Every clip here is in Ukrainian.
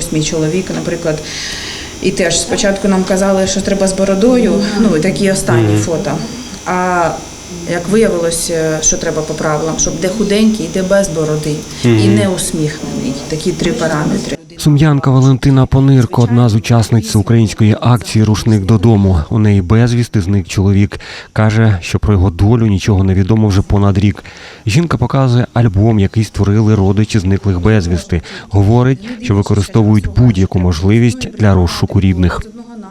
Ось мій чоловік, наприклад. І теж спочатку нам казали, що треба з бородою, ну і такі останні фото. А як виявилося, що треба по правилам, щоб де худенький, де без бороди, і не усміхнений. Такі три параметри. Сум'янка Валентина Понирко, одна з учасниць української акції Рушник додому. У неї безвісти зник чоловік. Каже, що про його долю нічого не відомо вже понад рік. Жінка показує альбом, який створили родичі зниклих безвісти. Говорить, що використовують будь-яку можливість для розшуку рідних.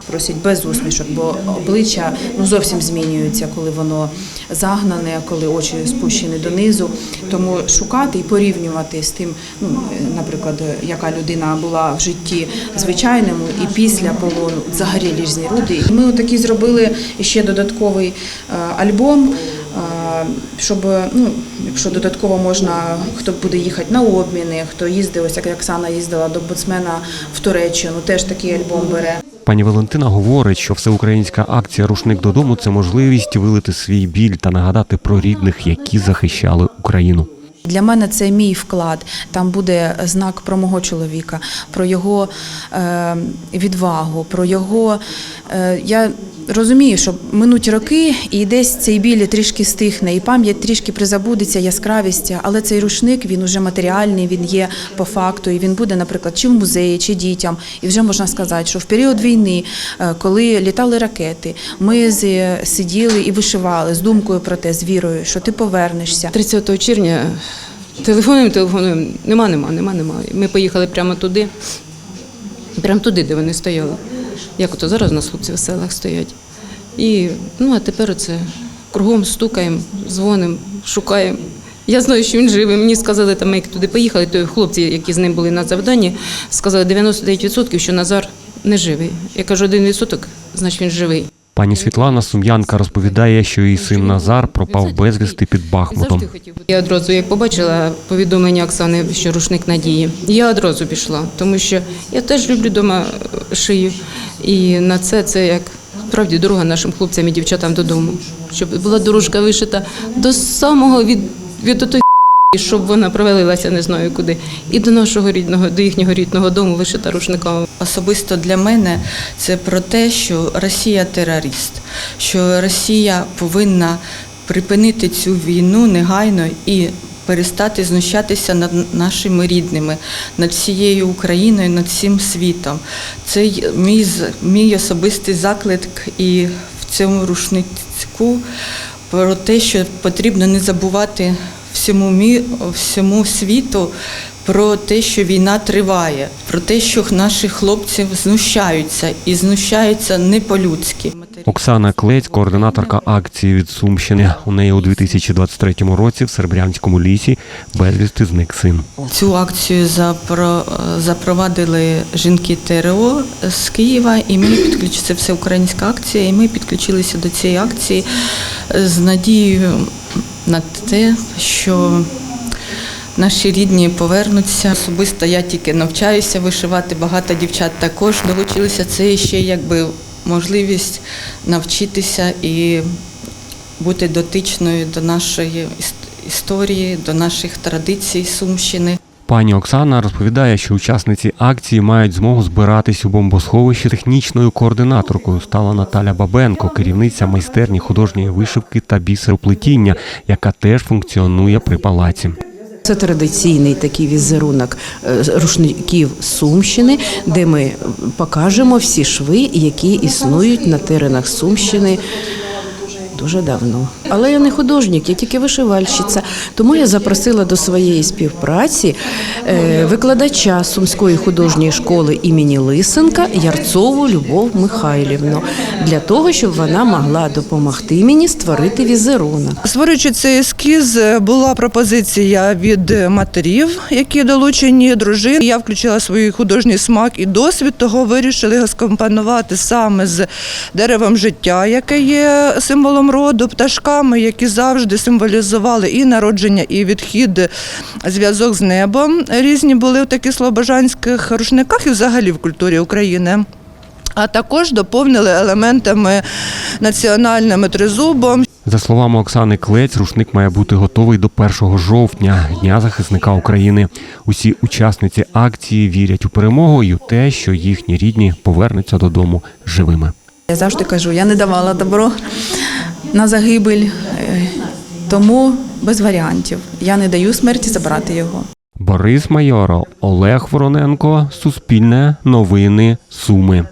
Просять без усмішок, бо обличчя ну зовсім змінюється, коли воно загнане, коли очі спущені донизу. Тому шукати і порівнювати з тим, ну наприклад, яка людина була в житті звичайному і після полону взагалі різні люди. Ми такі зробили ще додатковий е, альбом. е, Щоб ну, якщо додатково можна, хто буде їхати на обміни, хто їздив, ось як Оксана їздила до боцмена в Туреччину, теж такий альбом бере. Пані Валентина говорить, що всеукраїнська акція Рушник додому це можливість вилити свій біль та нагадати про рідних, які захищали Україну. Для мене це мій вклад. Там буде знак про мого чоловіка, про його е, відвагу, про його. Е, я розумію, що минуть роки, і десь цей біль трішки стихне, і пам'ять трішки призабудеться, яскравість, але цей рушник він уже матеріальний, він є по факту, і він буде, наприклад, чи в музеї, чи дітям. І вже можна сказати, що в період війни, е, коли літали ракети, ми сиділи і вишивали з думкою про те, з вірою, що ти повернешся. 30 червня телефонуємо, телефонуємо. Нема, нема, нема, нема. Ми поїхали прямо туди, прямо туди, де вони стояли. Як ото зараз у нас хлопці в селах стоять. І ну, а тепер оце кругом стукаємо, дзвонимо, шукаємо. Я знаю, що він живий. Мені сказали, там, ми як туди поїхали, то хлопці, які з ним були на завданні, сказали 99%, що Назар не живий. Я кажу, 1%, значить він живий. Пані Світлана Сум'янка розповідає, що її син Назар пропав безвісти під Бахмутом. Я одразу, як побачила повідомлення Оксани, що рушник надії, я одразу пішла, тому що я теж люблю дома е, шию. І на це це як справді дорога нашим хлопцям і дівчатам додому. Щоб була дорожка вишита до самого від, від отої, щоб вона провалилася не знаю куди. І до нашого рідного, до їхнього рідного дому вишита рушниками. Особисто для мене це про те, що Росія терорист, що Росія повинна припинити цю війну негайно і перестати знущатися над нашими рідними, над всією Україною, над всім світом. Це мій, мій особистий заклик і в цьому рушнику про те, що потрібно не забувати всьому мі, всьому світу про те, що війна триває, про те, що наші хлопці знущаються і знущаються не по-людськи. Оксана Клець, координаторка акції від Сумщини. У неї у 2023 році в Серебрянському лісі безвісти зник син. Цю акцію запро- запровадили жінки ТРО з Києва, і ми підключилися, це всеукраїнська акція, і ми підключилися до цієї акції з надією на те, що наші рідні повернуться. Особисто я тільки навчаюся вишивати, багато дівчат також долучилися. Це ще якби можливість навчитися і бути дотичною до нашої історії, до наших традицій Сумщини. Пані Оксана розповідає, що учасниці акції мають змогу збиратись у бомбосховищі. Технічною координаторкою стала Наталя Бабенко, керівниця майстерні художньої вишивки та бісероплетіння, яка теж функціонує при палаці. Це традиційний такий візерунок е, рушників Сумщини, де ми покажемо всі шви, які існують на теренах Сумщини. Дуже давно. Але я не художник, я тільки вишивальщиця. Тому я запросила до своєї співпраці е, викладача Сумської художньої школи імені Лисенка Ярцову Любов Михайлівну для того, щоб вона могла допомогти мені створити візерунок. Створюючи цей ескіз, була пропозиція від матерів, які долучені дружин. Я включила свій художній смак і досвід, того вирішили його скомпонувати саме з деревом життя, яке є символом свого роду пташками, які завжди символізували і народження, і відхід, зв'язок з небом. Різні були в таких слобожанських рушниках і взагалі в культурі України. А також доповнили елементами національними тризубом. За словами Оксани Клець, рушник має бути готовий до 1 жовтня, дня захисника України. Усі учасниці акції вірять у перемогу і у те, що їхні рідні повернуться додому живими. Я завжди кажу, я не давала добро на загибель, е, тому без варіантів. Я не даю смерті забрати його. Борис Майоро, Олег Вороненко, Суспільне, Новини, Суми.